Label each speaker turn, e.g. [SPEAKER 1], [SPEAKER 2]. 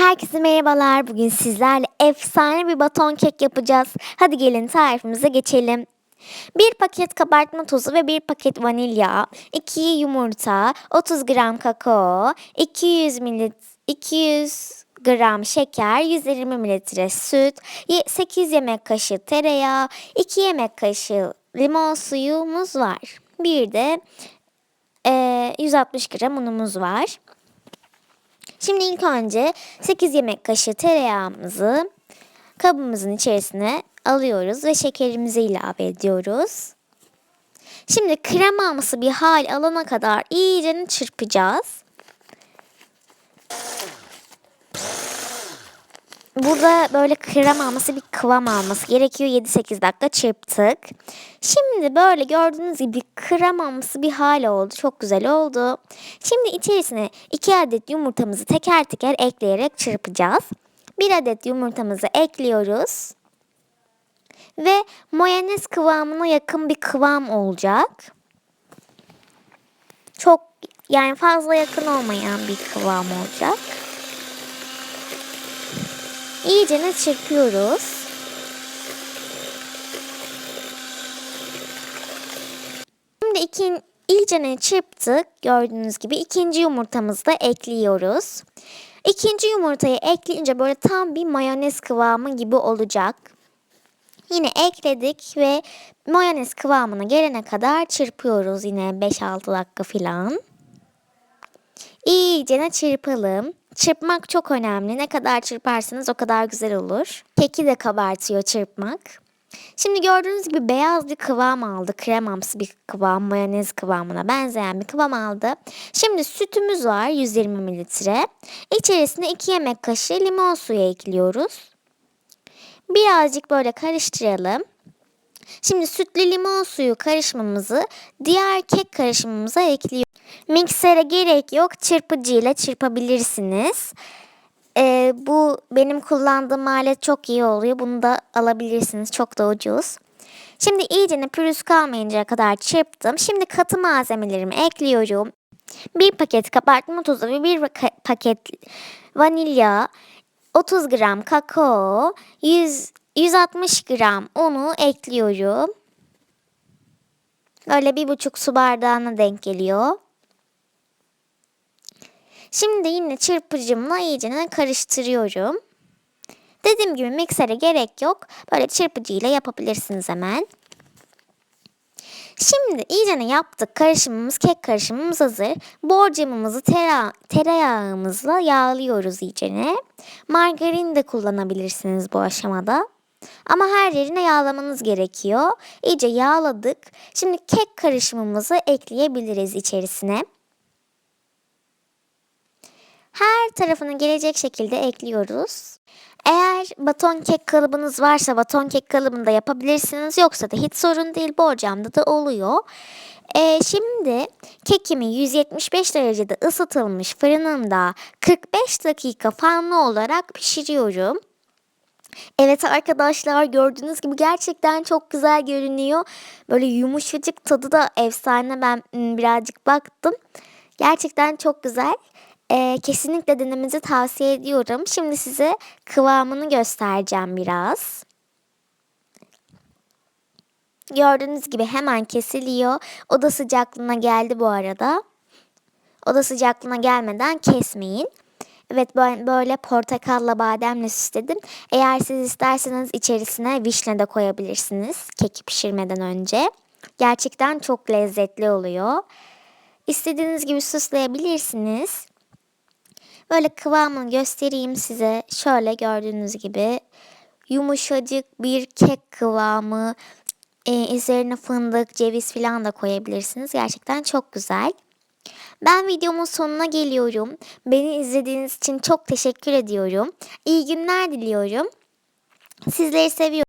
[SPEAKER 1] Herkese merhabalar. Bugün sizlerle efsane bir baton kek yapacağız. Hadi gelin tarifimize geçelim. 1 paket kabartma tozu ve 1 paket vanilya, 2 yumurta, 30 gram kakao, 200 ml 200 gram şeker, 120 mililitre süt, 8 yemek kaşığı tereyağı, 2 yemek kaşığı limon suyumuz var. Bir de e, 160 gram unumuz var. Şimdi ilk önce 8 yemek kaşığı tereyağımızı kabımızın içerisine alıyoruz ve şekerimizi ilave ediyoruz. Şimdi kremamsı bir hal alana kadar iyice çırpacağız. Burada böyle krem alması bir kıvam alması gerekiyor. 7-8 dakika çırptık. Şimdi böyle gördüğünüz gibi krem alması bir hal oldu. Çok güzel oldu. Şimdi içerisine 2 adet yumurtamızı teker teker ekleyerek çırpacağız. 1 adet yumurtamızı ekliyoruz. Ve mayonez kıvamına yakın bir kıvam olacak. Çok yani fazla yakın olmayan bir kıvam olacak. İyicene çırpıyoruz. Şimdi iki, iyicene çırptık. Gördüğünüz gibi ikinci yumurtamızı da ekliyoruz. İkinci yumurtayı ekleyince böyle tam bir mayonez kıvamı gibi olacak. Yine ekledik ve mayonez kıvamına gelene kadar çırpıyoruz yine 5-6 dakika falan. İyicene çırpalım. Çırpmak çok önemli. Ne kadar çırparsanız o kadar güzel olur. Keki de kabartıyor çırpmak. Şimdi gördüğünüz gibi beyaz bir kıvam aldı. Kremamsı bir kıvam, mayonez kıvamına benzeyen bir kıvam aldı. Şimdi sütümüz var 120 mililitre. İçerisine 2 yemek kaşığı limon suyu ekliyoruz. Birazcık böyle karıştıralım. Şimdi sütlü limon suyu karışımımızı diğer kek karışımımıza ekliyoruz. Miksere gerek yok. Çırpıcıyla çırpabilirsiniz. Ee, bu benim kullandığım alet çok iyi oluyor. Bunu da alabilirsiniz. Çok da ucuz. Şimdi iyicene pürüz kalmayıncaya kadar çırptım. Şimdi katı malzemelerimi ekliyorum. Bir paket kabartma tozu ve bir paket vanilya, 30 gram kakao, 100, 160 gram unu ekliyorum. Böyle bir buçuk su bardağına denk geliyor. Şimdi yine çırpıcımla iyice karıştırıyorum. Dediğim gibi miksere gerek yok. Böyle çırpıcıyla yapabilirsiniz hemen. Şimdi iyicene yaptık. Karışımımız, kek karışımımız hazır. Borcamımızı tere tereyağımızla yağlıyoruz iyicene. Margarin de kullanabilirsiniz bu aşamada. Ama her yerine yağlamanız gerekiyor. İyice yağladık. Şimdi kek karışımımızı ekleyebiliriz içerisine her tarafına gelecek şekilde ekliyoruz. Eğer baton kek kalıbınız varsa baton kek kalıbında yapabilirsiniz. Yoksa da hiç sorun değil borcamda da oluyor. Ee, şimdi kekimi 175 derecede ısıtılmış fırınımda 45 dakika fanlı olarak pişiriyorum. Evet arkadaşlar gördüğünüz gibi gerçekten çok güzel görünüyor. Böyle yumuşacık tadı da efsane ben birazcık baktım. Gerçekten çok güzel e, kesinlikle denemenizi tavsiye ediyorum. Şimdi size kıvamını göstereceğim biraz. Gördüğünüz gibi hemen kesiliyor. Oda sıcaklığına geldi bu arada. Oda sıcaklığına gelmeden kesmeyin. Evet böyle portakalla bademle süsledim. Eğer siz isterseniz içerisine vişne de koyabilirsiniz keki pişirmeden önce. Gerçekten çok lezzetli oluyor. İstediğiniz gibi süsleyebilirsiniz. Böyle kıvamını göstereyim size. Şöyle gördüğünüz gibi yumuşacık bir kek kıvamı. Ee, üzerine fındık, ceviz falan da koyabilirsiniz. Gerçekten çok güzel. Ben videomun sonuna geliyorum. Beni izlediğiniz için çok teşekkür ediyorum. İyi günler diliyorum. Sizleri seviyorum.